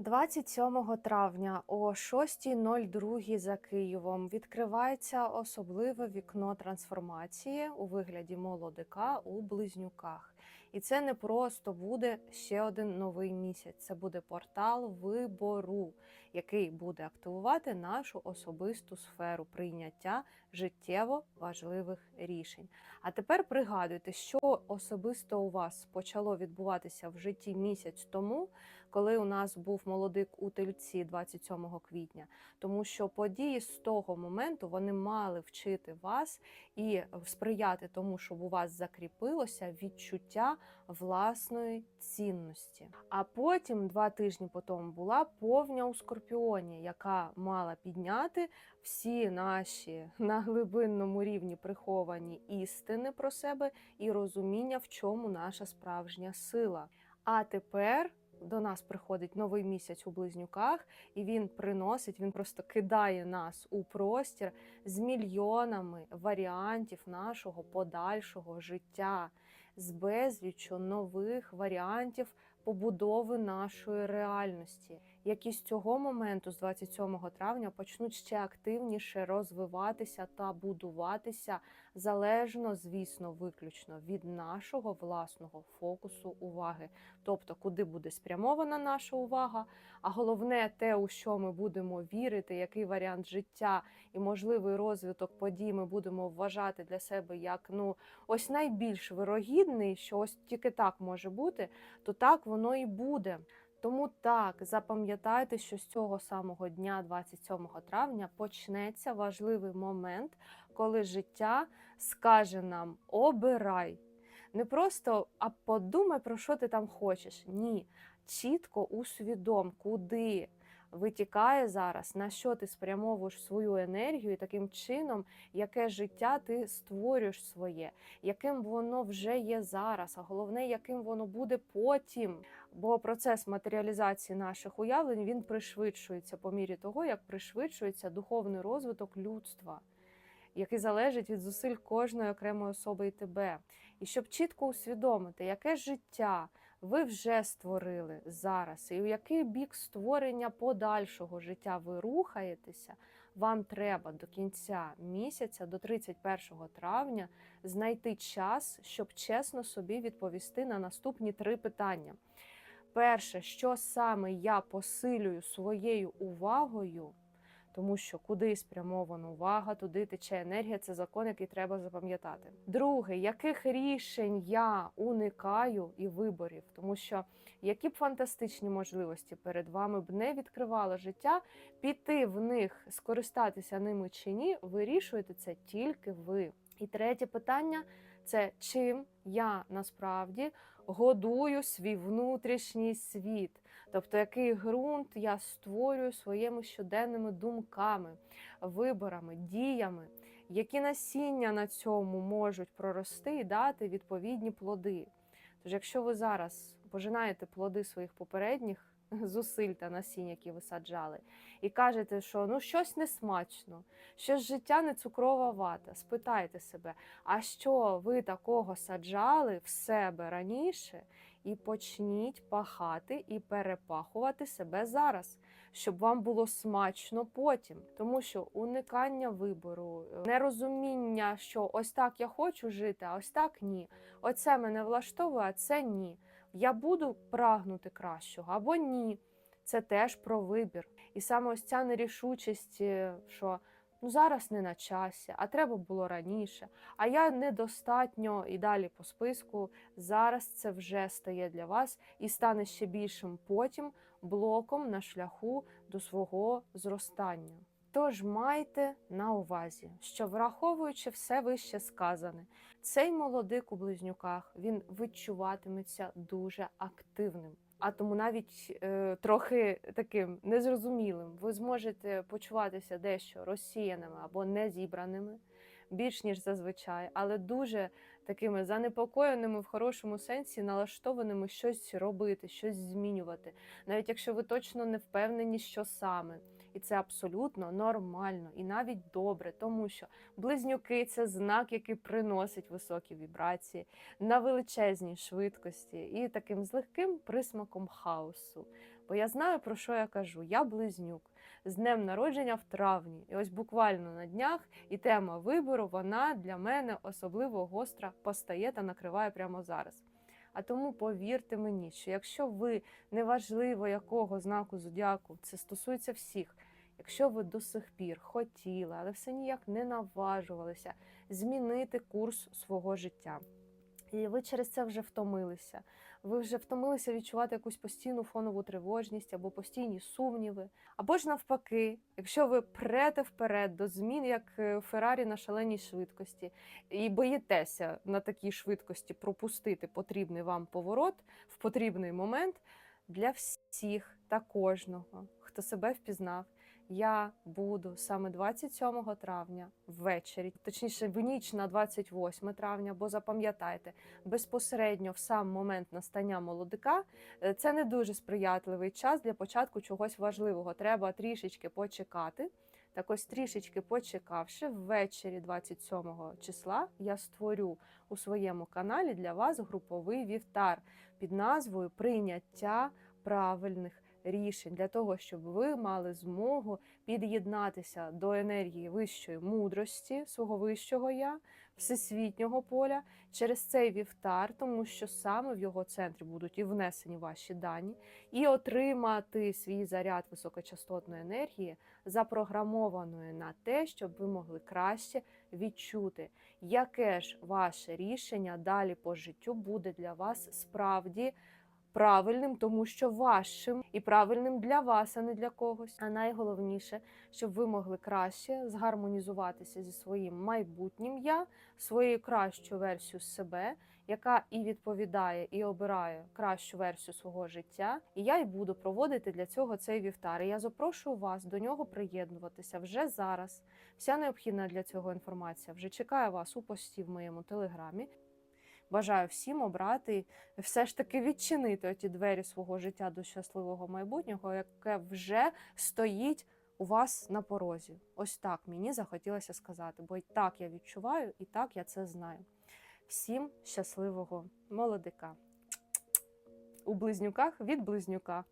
27 травня о 6.02 за Києвом відкривається особливе вікно трансформації у вигляді молодика у близнюках. І це не просто буде ще один новий місяць. Це буде портал вибору, який буде активувати нашу особисту сферу прийняття життєво важливих рішень. А тепер пригадуйте, що особисто у вас почало відбуватися в житті місяць тому, коли у нас був молодик у тельці 27 квітня, тому що події з того моменту вони мали вчити вас і сприяти тому, щоб у вас закріпилося відчуття власної цінності. А потім, два тижні по тому, була повня у скорпіоні, яка мала підняти всі наші на глибинному рівні приховані істини про себе і розуміння, в чому наша справжня сила. А тепер до нас приходить новий місяць у близнюках, і він приносить, він просто кидає нас у простір з мільйонами варіантів нашого подальшого життя, з безліччю нових варіантів побудови нашої реальності, які з цього моменту, з 27 травня, почнуть ще активніше розвиватися та будуватися залежно, звісно, виключно від нашого власного фокусу уваги, тобто куди буде спрямована наша увага, а головне те, у що ми будемо вірити, який варіант життя і можливий розвиток подій ми будемо вважати для себе як ну ось найбільш вирогідний, що ось тільки так може бути, то так воно і буде. Тому так запам'ятайте, що з цього самого дня, 27 травня, почнеться важливий момент, коли життя скаже нам обирай. Не просто а подумай, про що ти там хочеш. Ні, чітко усвідом, куди витікає зараз, на що ти спрямовуєш свою енергію, і таким чином, яке життя ти створюєш своє, яким воно вже є зараз, а головне, яким воно буде потім. Бо процес матеріалізації наших уявлень він пришвидшується по мірі того, як пришвидшується духовний розвиток людства. Який залежить від зусиль кожної окремої особи і тебе, і щоб чітко усвідомити, яке життя ви вже створили зараз, і у який бік створення подальшого життя ви рухаєтеся, вам треба до кінця місяця, до 31 травня, знайти час, щоб чесно собі відповісти на наступні три питання. Перше, що саме я посилюю своєю увагою, тому що куди спрямована увага, туди тече енергія. Це закон, який треба запам'ятати. Друге, яких рішень я уникаю і виборів, тому що які б фантастичні можливості перед вами б не відкривало життя, піти в них, скористатися ними чи ні, вирішуєте це тільки ви. І третє питання це чим я насправді годую свій внутрішній світ, тобто який ґрунт я створюю своїми щоденними думками, виборами, діями, які насіння на цьому можуть прорости і дати відповідні плоди. Тож, якщо ви зараз пожинаєте плоди своїх попередніх зусиль та насінь, які ви саджали, і кажете, що ну щось не смачно, щось життя не цукрова вата, спитайте себе, а що ви такого саджали в себе раніше, і почніть пахати і перепахувати себе зараз, щоб вам було смачно потім. Тому що уникання вибору, нерозуміння, що ось так я хочу жити, а ось так ні. Оце мене влаштовує, а це ні. Я буду прагнути кращого або ні. Це теж про вибір. І саме ось ця нерішучість, е, що ну зараз не на часі, а треба було раніше. А я недостатньо і далі по списку. Зараз це вже стає для вас і стане ще більшим потім блоком на шляху до свого зростання. Тож майте на увазі, що враховуючи все вище сказане, цей молодик у близнюках він відчуватиметься дуже активним. А тому навіть е, трохи таким незрозумілим ви зможете почуватися дещо розсіяними або незібраними, більш ніж зазвичай, але дуже такими занепокоєними в хорошому сенсі, налаштованими щось робити, щось змінювати, навіть якщо ви точно не впевнені, що саме. І це абсолютно нормально і навіть добре, тому що близнюки це знак, який приносить високі вібрації на величезній швидкості і таким з легким присмаком хаосу. Бо я знаю, про що я кажу. Я близнюк з днем народження в травні. І ось буквально на днях і тема вибору вона для мене особливо гостра постає та накриває прямо зараз. А тому повірте мені, що якщо ви неважливо якого знаку зодіаку, це стосується всіх. Якщо ви до сих пір хотіли, але все ніяк не наважувалися змінити курс свого життя, і ви через це вже втомилися. Ви вже втомилися відчувати якусь постійну фонову тривожність або постійні сумніви. Або ж навпаки, якщо ви прете вперед до змін, як е, Феррарі на шаленій швидкості, і боїтеся на такій швидкості пропустити потрібний вам поворот в потрібний момент для всіх та кожного, хто себе впізнав. Я буду саме 27 травня ввечері, точніше в ніч на 28 травня, бо запам'ятайте, безпосередньо в сам момент настання молодика е, це не дуже сприятливий час для початку чогось важливого. Треба трішечки почекати. Так ось трішечки почекавши, ввечері 27 числа я створю у своєму каналі для вас груповий вівтар під назвою Прийняття правильних рішень для того, щоб ви мали змогу під'єднатися до енергії вищої мудрості, свого вищого я, всесвітнього поля через цей вівтар, тому що саме в його центрі будуть і внесені ваші дані, і отримати свій заряд високочастотної енергії, запрограмованої на те, щоб ви могли краще відчути, яке ж ваше рішення далі по життю буде для вас справді правильним, тому що вашим і правильним для вас, а не для когось. А найголовніше, щоб ви могли краще згармонізуватися зі своїм майбутнім я, своєю кращою версією себе, яка і відповідає, і обирає кращу версію свого життя. І я й буду проводити для цього цей вівтар. І я запрошую вас до нього приєднуватися вже зараз. Вся необхідна для цього інформація вже чекає вас у пості в моєму телеграмі. Бажаю всім обрати все ж таки відчинити оті двері свого життя до щасливого майбутнього, яке вже стоїть у вас на порозі. Ось так мені захотілося сказати, бо і так я відчуваю, і так я це знаю. Всім щасливого молодика у близнюках від близнюка.